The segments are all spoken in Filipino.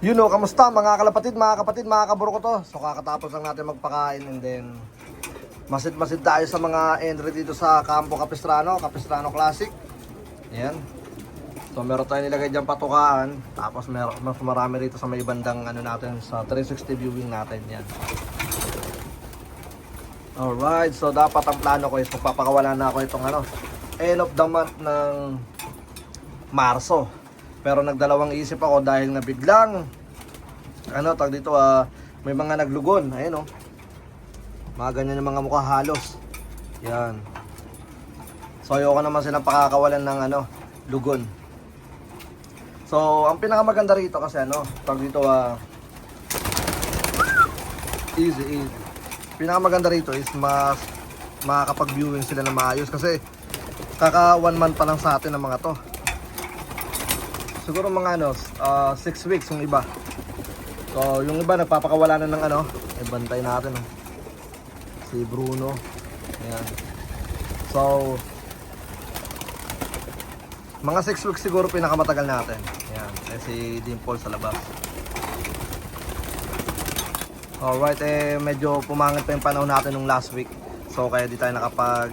You know, kamusta mga kalapatid, mga kapatid, mga kaburo ko to. So kakatapos lang natin magpakain and then masid-masid tayo sa mga entry dito sa Campo Capistrano, Capistrano Classic. Ayan. So meron tayo nilagay dyan patukaan. Tapos meron mas marami rito sa may bandang ano natin sa 360 viewing natin. Yan. Alright, so dapat ang plano ko is magpapakawala na ako itong ano, end of the month ng Marso. Pero nagdalawang isip ako dahil nga biglang ano tag dito ah, may mga naglugon. Ayun oh. Mga ganyan yung mga mukha halos. Yan. So ayoko naman silang pakakawalan ng ano, lugon. So ang pinakamaganda rito kasi ano, tag dito ah easy easy. Pinakamaganda rito is mas makakapag-viewing sila na maayos kasi kaka one month pa lang sa atin ang mga to siguro mga ano, 6 weeks yung iba. So, yung iba nagpapakawala na ng ano, eh bantay natin. Oh. Si Bruno. Ayan. So, mga 6 weeks siguro pinakamatagal natin. Ayan. Eh si Dimple sa labas. Alright, eh medyo pumangit pa yung panahon natin nung last week. So, kaya di tayo nakapag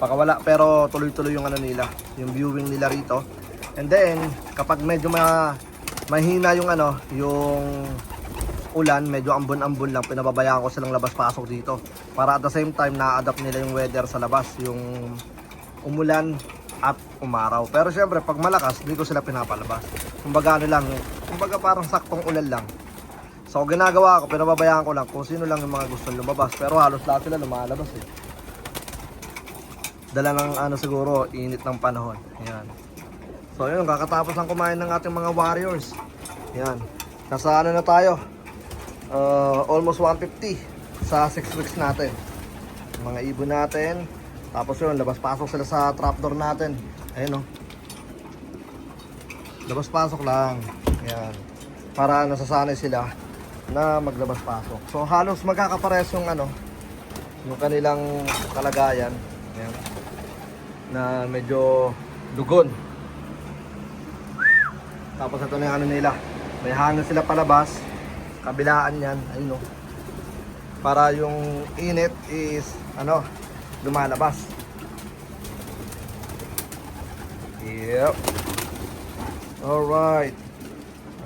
pakawala. Pero tuloy-tuloy yung ano nila, yung viewing nila rito. And then, kapag medyo ma mahina yung ano, yung ulan, medyo ambon-ambon lang, pinababayaan ko silang labas-pasok dito. Para at the same time, na-adapt nila yung weather sa labas, yung umulan at umaraw. Pero syempre, pag malakas, hindi ko sila pinapalabas. Kumbaga ano lang, kumbaga parang saktong ulan lang. So, ginagawa ko, pinababayaan ko lang kung sino lang yung mga gustong lumabas. Pero halos lahat sila lumalabas eh. Dala ng ano siguro, init ng panahon. Ayan. So yun, kakatapos lang kumain ng ating mga warriors. Yan. Nasa ano na tayo? Uh, almost 150 sa 6 weeks natin. Mga ibon natin. Tapos yun, labas-pasok sila sa trapdoor natin. Ayun o. Labas-pasok lang. Yan. Para nasasanay sila na maglabas-pasok. So halos magkakapares yung ano, yung kanilang kalagayan. Yan. Na medyo dugon. Tapos ito na yung ano nila. May hangin sila palabas. Kabilaan yan. Ayun o. Para yung init is ano, lumalabas. Yep. Alright.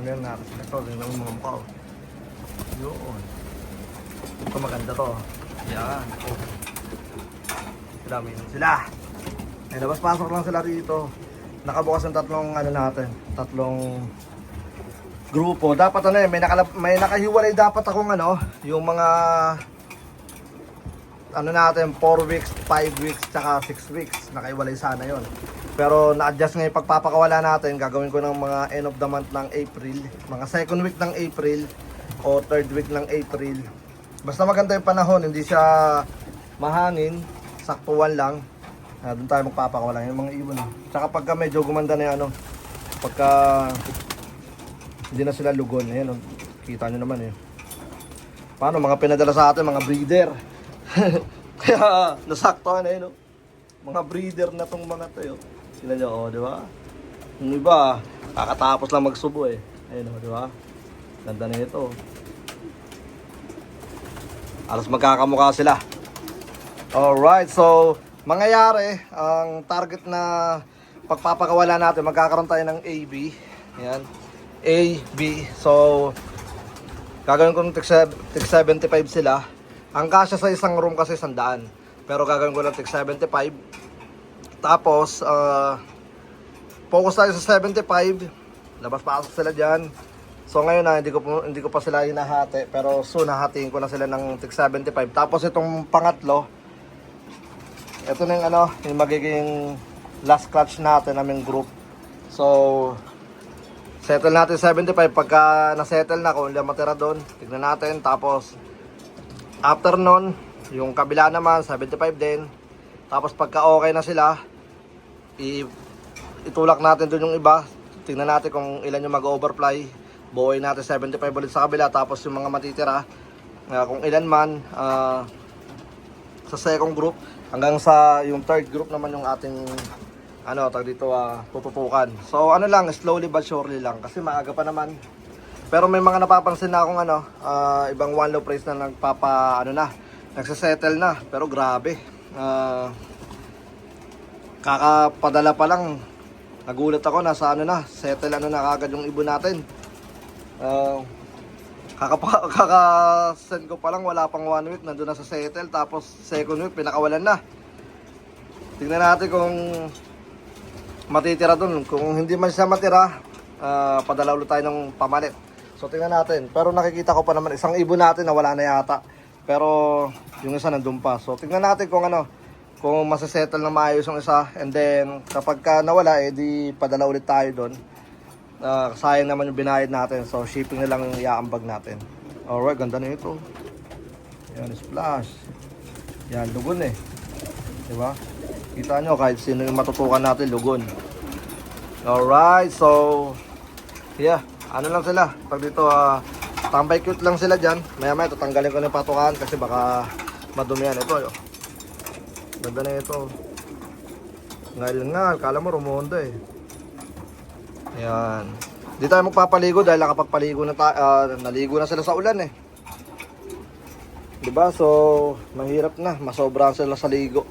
Ano yung nakas na ito? Tingnan mo mga mukha. oh. Yun. Ito maganda to. Yan. Oh. Dami yun sila. Ay, labas-pasok lang sila rito nakabukas ng tatlong ano natin, tatlong grupo. Dapat ano eh, may, nakala, may nakahiwalay dapat akong ano, yung mga ano natin, 4 weeks, 5 weeks, tsaka 6 weeks. Nakahiwalay sana yon. Pero na-adjust nga yung pagpapakawala natin. Gagawin ko ng mga end of the month ng April. Mga second week ng April o third week ng April. Basta maganda yung panahon, hindi siya mahangin, saktuan lang. Ah, doon tayo magpapakawala yung mga ibon. Tsaka pagka medyo gumanda na yung ano, pagka hindi na sila lugon, ayan oh. Kita nyo naman eh. Paano mga pinadala sa atin, mga breeder. Kaya nasaktuhan eh, no? Mga breeder na tong mga to, yun. Sila nyo, oh, di ba? Yung iba, kakatapos lang magsubo eh. Ayun, oh, di ba? Ganda na ito. Alas magkakamukha sila. Alright, so mangyayari ang target na pagpapakawala natin, magkakaroon tayo ng AB. Yan. A, B. So, gagawin ko ng tig sev- tig 75 sila. Ang kasya sa isang room kasi sandaan. Pero gagawin ko ng tig 75. Tapos, ah, focus tayo sa 75. Labas-pasok sila dyan. So ngayon na hindi ko hindi ko pa sila hinahati pero soon hahatiin ko na sila ng tig 75. Tapos itong pangatlo, ito na yung ano, yung magiging last clutch natin naming group. So, settle natin 75. Pagka na-settle na, kung ilang matira doon, tignan natin. Tapos, after nun, yung kabila naman, 75 din. Tapos pagka okay na sila, i itulak natin doon yung iba. Tingnan natin kung ilan yung mag-overfly. Buhay natin 75 ulit sa kabila. Tapos yung mga matitira, ah, kung ilan man, ah, sa second group hanggang sa yung third group naman yung ating ano tag dito ah, tututukan. So ano lang slowly but surely lang kasi maaga pa naman. Pero may mga napapansin na akong ano, ah, ibang one low price na nagpapa, ano na, nagsasettle na. Pero grabe. Ah, kakapadala pa lang, nagulat ako, nasa ano na, settle ano na kagad yung ibon natin. Ah, kakapa, kaka-send ko pa lang, wala pang one week, nandun na sa settle. Tapos second week, pinakawalan na. Tingnan natin kung matitira dun. Kung hindi man siya matira, ah, padala ulit tayo ng pamalit. So tingnan natin. Pero nakikita ko pa naman isang ibon natin na wala na yata. Pero yung isa nandun pa. So tingnan natin kung ano, kung masasettle na maayos yung isa. And then kapag ka nawala, eh di padala ulit tayo doon. Ah, sayang naman yung binayad natin. So shipping na lang yung iaambag natin. Alright, ganda na ito. Yan, splash. Yan, lugon eh. Diba? Kita nyo kahit sino yung matutukan natin, lugon. Alright, so yeah, ano lang sila. Pag dito, ah, tambay cute lang sila dyan. Maya maya, tatanggalin ko na yung patukan kasi baka madumi yan. Ito, oh. Ganda na ito. Ngayon nga, kala mo rumonda eh. Ayan. Di tayo magpapaligo dahil nakapagpaligo na tayo, naligo na sila sa ulan eh. 'Di ba? So, mahirap na, masobrahan sila sa ligo.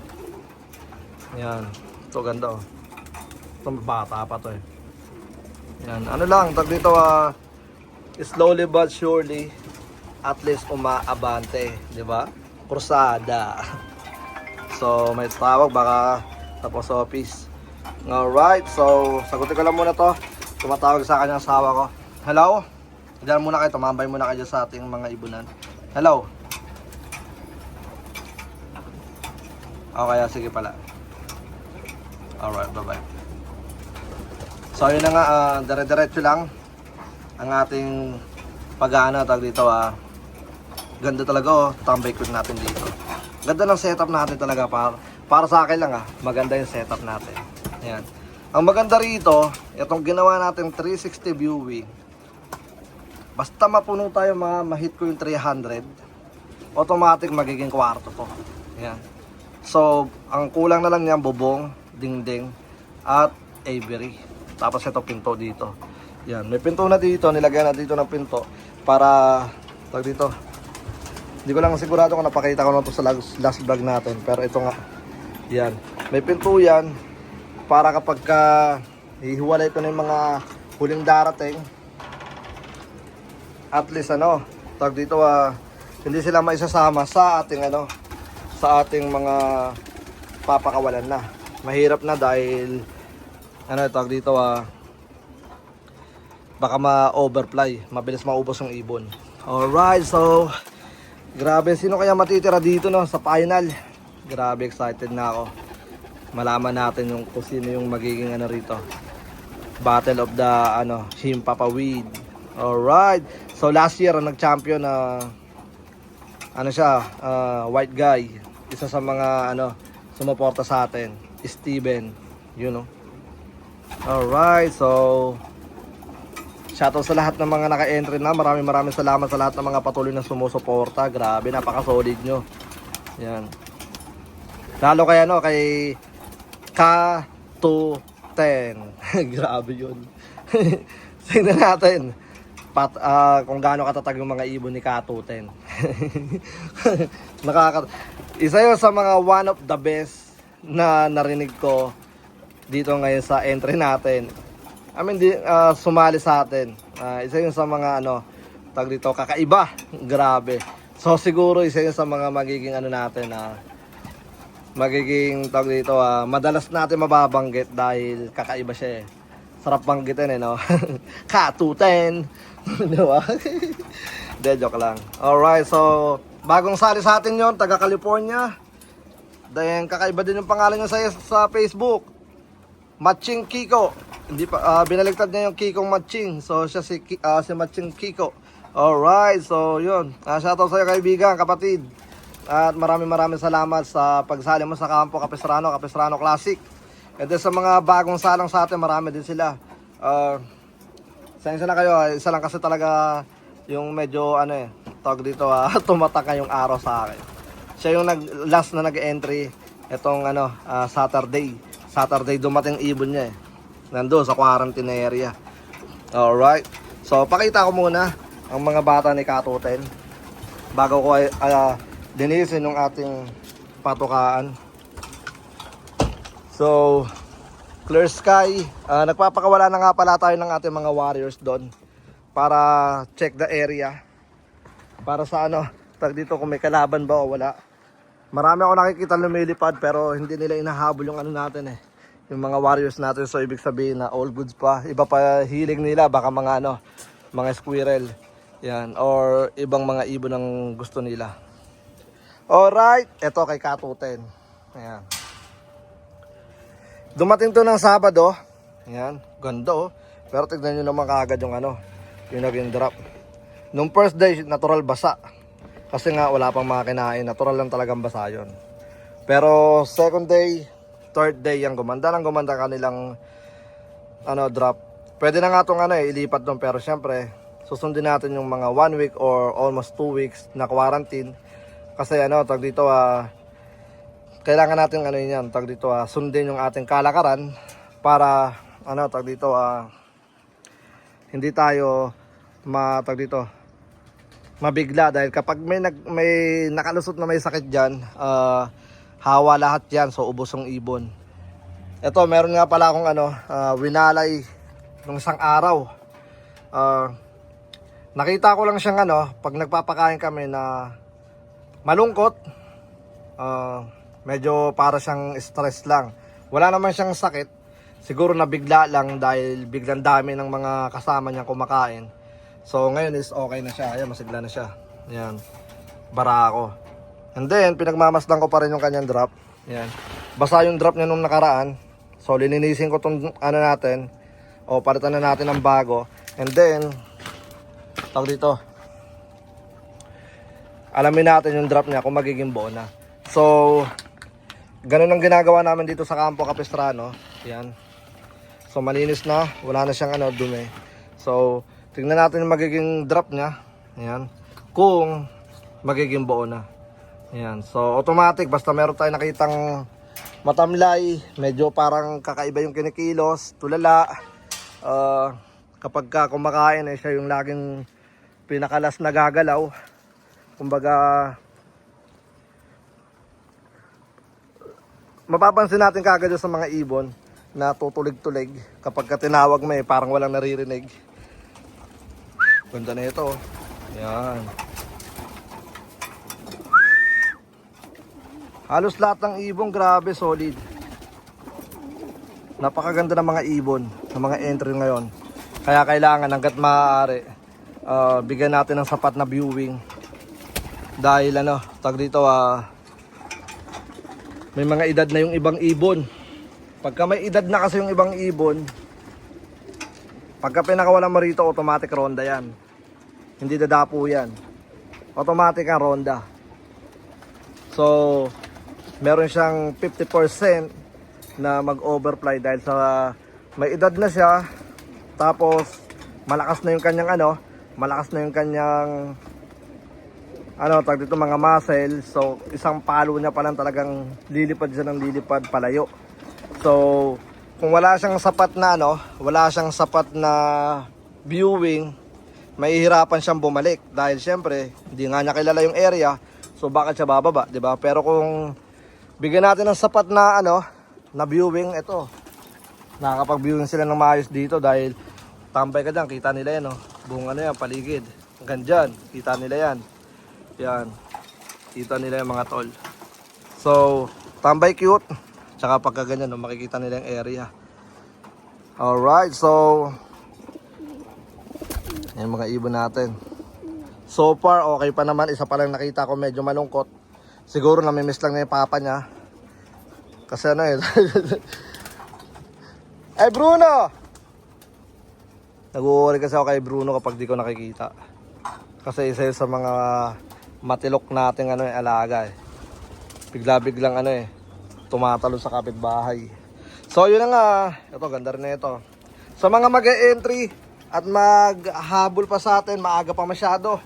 Ayan. Ito ganda oh. Ito bata pa to eh. Yan. Ano lang, tag dito ah, slowly but surely, at least umaabante, di ba? Krusada. So, may tawag, baka tapos office. Alright, so, sagutin ko lang muna to. Tumatawag sa kanyang asawa ko. Hello? Diyan muna kayo, tumambay muna kayo sa ating mga ibunan. Hello? Okay, ah, sige pala. Alright, bye-bye. So yun na nga, ah, dire-diretso lang ang ating pag-ano, tag dito ah. Ganda talaga oh, tambay ko natin dito. Ganda ng setup natin talaga para, para sa akin lang ah, maganda yung setup natin. Ayan. Ang maganda rito, itong ginawa natin 360 viewing. Basta mapuno tayo mga mahit ko yung 300, automatic magiging kwarto to. Ayan. So, ang kulang na lang niyan bubong, dingding, at aviary. Tapos ito pinto dito. Yan, may pinto na dito, nilagyan na dito ng pinto para tag dito. Hindi ko lang sigurado kung napakita ko na to sa last vlog natin, pero ito nga. Yan, may pinto yan para kapag ka hihiwalay ko na yung mga huling darating, at least ano, tag dito ah, hindi sila maisasama sa ating ano, sa ating mga papakawalan na. Mahirap na dahil ano tawag dito ah baka ma-overfly, mabilis maubos yung ibon. Alright, so grabe sino kaya matitira dito no sa final. Grabe excited na ako. Malaman natin yung kung sino yung magiging ano rito. Battle of the ano, Himpapawid. Alright. So last year ang nag-champion na ano siya, ah, white guy. Isa sa mga ano sumuporta sa atin, Steven, you know. Alright, so Shoutout sa lahat ng mga naka-entry na. Maraming maraming salamat sa lahat ng mga patuloy na sumusuporta. Grabe, napaka-solid nyo. Yan. Lalo kay ano, kay K210. Grabe yun. Tingnan natin. Pat, ah, kung gaano katatag yung mga ibon ni K210. Nakaka Isa yun sa mga one of the best na narinig ko dito ngayon sa entry natin. I mean, di, ah, sumali sa atin. Ah, isa yun sa mga ano, tag dito, kakaiba. Grabe. So siguro isa yun sa mga magiging ano natin na magiging tag dito, ah, madalas natin mababanggit dahil kakaiba siya eh. Sarap banggitin eh, no? Ka-210. Di ba? De, joke lang. Alright, so bagong sali sa atin yon taga California. Then kakaiba din yung pangalan niya sa, sa Facebook. Matching Kiko. Hindi pa ah, binaligtad niya yung Kikong Matching. So siya si ah, si Matching Kiko. Alright, so yun. Uh, shoutout sa iyo kaibigan, kapatid. At maraming maraming salamat sa pagsali mo sa kampo Kapisrano, Kapisrano Classic. And then sa mga bagong salang sa atin, marami din sila. Uh, Sensya na kayo, ah. isa lang kasi talaga yung medyo ano eh, tawag dito ah, tumatak yung araw sa akin. Siya yung nag, last na nag-entry itong ano, ah, Saturday. Saturday dumating ibon niya eh. Nando sa quarantine area. Alright. So, pakita ko muna ang mga bata ni Katoten bago ko ay uh, dinisin yung ating patukaan. So, clear sky. Ah, nagpapakawala na nga pala tayo ng ating mga warriors doon para check the area. Para sa ano, tag dito kung may kalaban ba o wala. Marami ako nakikita lumilipad pero hindi nila inahabol yung ano natin eh. Yung mga warriors natin so ibig sabihin na all goods pa. Iba pa hiling nila baka mga ano, mga squirrel. Yan, or ibang mga ibon ang gusto nila. Alright, eto kay Katuten. Ayan. Dumating to ng Sabado. Ayan, ganda oh. Pero tignan nyo naman kaagad yung ano, yung naging drop. Nung first day, natural basa. Kasi nga wala pang mga kinain, natural lang talagang basa yun. Pero second day, third day, yung gumanda ng gumanda kanilang ano, drop. Pwede na nga itong ano eh, ilipat doon. Pero syempre, susundin natin yung mga one week or almost two weeks na quarantine. Kasi ano, tag dito ah, kailangan natin ano yan, tag dito ah, sundin yung ating kalakaran para ano, tag dito ah, hindi tayo matag dito mabigla dahil kapag may nag, may nakalusot na may sakit diyan, hawa lahat 'yan so ubos ang ibon. Ito, meron nga pala akong ano, ah, winalay nung isang araw. Ah, nakita ko lang siyang ano, pag nagpapakain kami na malungkot, ah, medyo para siyang stress lang. Wala naman siyang sakit. Siguro nabigla lang dahil biglang dami ng mga kasama niya kumakain. So ngayon is okay na siya. Ayan, masigla na siya. Ayan. Bara ako. And then, pinagmamasdan ko pa rin yung kanyang drop. Ayan. Basa yung drop niya nung nakaraan. So, lininisin ko tong ano natin. O, palitan na natin ng bago. And then, tawag dito. Alamin natin yung drop niya kung magiging buo na. So, ganun ang ginagawa namin dito sa Campo Capistrano. Ayan. So, malinis na. Wala na siyang ano, dumi. So, tingnan natin yung magiging drop niya. Ayan. Kung magiging buo na. Ayan. So, automatic. Basta meron tayo nakitang matamlay. Medyo parang kakaiba yung kinikilos. Tulala. Uh, kapag ka kumakain, eh, siya yung laging pinakalas na gagalaw. Kumbaga, mapapansin natin kagad sa mga ibon na tutulig-tulig kapag ka tinawag mo eh, parang walang naririnig. Ganda na ito. oh. Yan. Halos lahat ng ibon, grabe, solid. Napakaganda ng mga ibon, ng mga entry ngayon. Kaya kailangan hanggat maaari, ah, bigyan natin ng sapat na viewing. Dahil ano, tag dito ah, may mga edad na yung ibang ibon. Pagka may edad na kasi yung ibang ibon, pagka pinakawalan mo rito, automatic ronda yan. Hindi dadapo yan. Automatic ang ronda. So, meron siyang 50% na mag-overfly dahil sa may edad na siya. Tapos, malakas na yung kanyang ano, malakas na yung kanyang ano, tag dito mga muscle. So, isang palo niya pa lang talagang lilipad siya ng lilipad palayo. So, kung wala siyang sapat na ano, wala siyang sapat na viewing, mahihirapan siyang bumalik dahil syempre, hindi nga niya kilala yung area. So, bakit siya bababa, 'di ba? Pero kung bigyan natin ng sapat na ano, na viewing, ito. Nakakapag-viewing sila ng maayos dito dahil tambay ka dyan, kita nila yan, oh. Buong ano yan, paligid. Hanggang dyan, kita nila yan. Yan. Kita nila yung mga tol. So, tambay cute. Tsaka pagka ganyan, no, makikita nila yung area. Alright, so... Yan mga ibon natin. So far, okay pa naman. Isa pa lang nakita ko medyo malungkot. Siguro namimiss lang na yung papa niya. Kasi ano eh. Ay Bruno! Nag-worry kasi ako kay Bruno kapag di ko nakikita. Kasi isa sa mga matilok nating ano eh, alaga eh. Bigla-biglang ano eh, tumatalo sa kapitbahay. So yun na nga, ito ganda rin na ito. Sa mga mag-entry at maghabol pa sa atin, maaga pa masyado.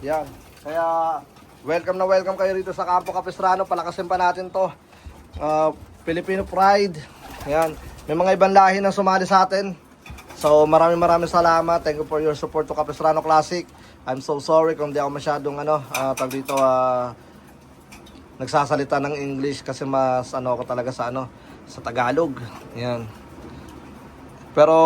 Yan. Kaya welcome na welcome kayo rito sa Campo Capistrano. Palakasin pa natin to. Uh, Filipino Pride. Yan. May mga ibang lahi na sumali sa atin. So maraming maraming salamat. Thank you for your support to Capistrano Classic. I'm so sorry kung di ako masyadong ano, ah, tag dito ah, nagsasalita ng English kasi mas ano ako talaga sa ano sa Tagalog. Yan. Pero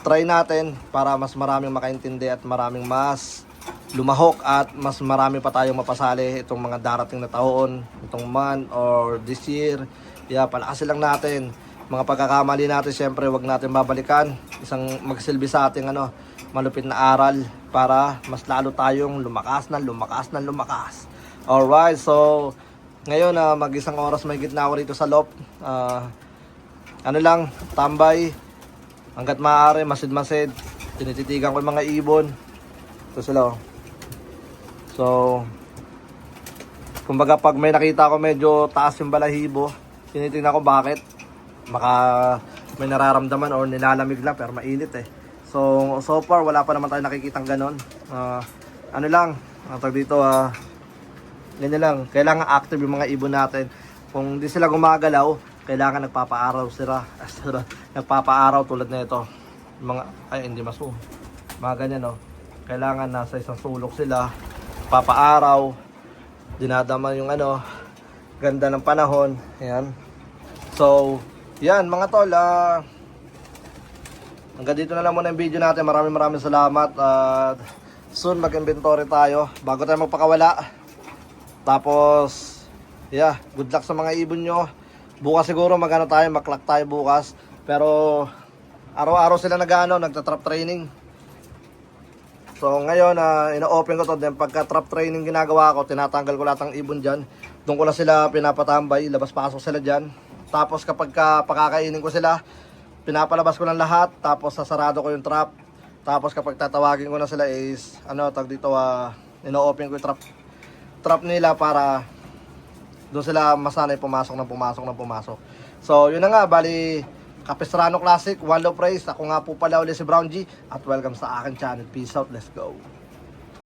try natin para mas maraming makaintindi at maraming mas lumahok at mas marami pa tayong mapasali itong mga darating na taon, itong month or this year. Yeah, palakasin lang natin. Mga pagkakamali natin, syempre, wag natin babalikan. Isang magsilbi sa ating ano, malupit na aral para mas lalo tayong lumakas na lumakas na lumakas. Alright, so ngayon na mag-isang oras may gitna ako rito sa loob. Ah, ano lang, tambay. Hanggat maaari, masid-masid. Tinititigan ko yung mga ibon. Ito sila. oh. So, kumbaga pag may nakita ko medyo taas yung balahibo, tinitingnan ko bakit. Baka may nararamdaman or nilalamig lang pero mainit eh. So, so far wala pa naman tayo nakikitang ganon. Ah, ano lang, ang tawag dito ah, ganyan lang, kailangan active yung mga ibon natin. Kung di sila gumagalaw, kailangan nagpapaaraw sila. nagpapaaraw tulad na ito. Mga, ay hindi maso. Mga ganyan no. Kailangan nasa isang sulok sila. Papaaraw. Dinadama yung ano, ganda ng panahon. Ayan. So, yan mga tol. ah, hanggang dito na lang muna yung video natin. Maraming maraming salamat. At soon mag-inventory tayo. Bago tayo magpakawala. Tapos, yeah, good luck sa mga ibon nyo. Bukas siguro magano tayo, maklak tayo bukas. Pero, araw-araw sila nag-ano, nagta-trap training. So ngayon, na ino-open ko to. Then pagka trap training ginagawa ko, tinatanggal ko lahat ng ibon dyan. Doon ko na sila pinapatambay, labas-pasok sila dyan. Tapos kapag ka pakakainin ko sila, pinapalabas ko ng lahat. Tapos sasarado ko yung trap. Tapos kapag tatawagin ko na sila is, ano, tag dito, ah, ino-open ko yung trap, trap nila para doon sila masanay pumasok na pumasok na pumasok. So, yun na nga, bali, Capistrano Classic, One Low Praise. Ako nga po pala ulit si Brown G at welcome sa akin channel. Peace out, let's go.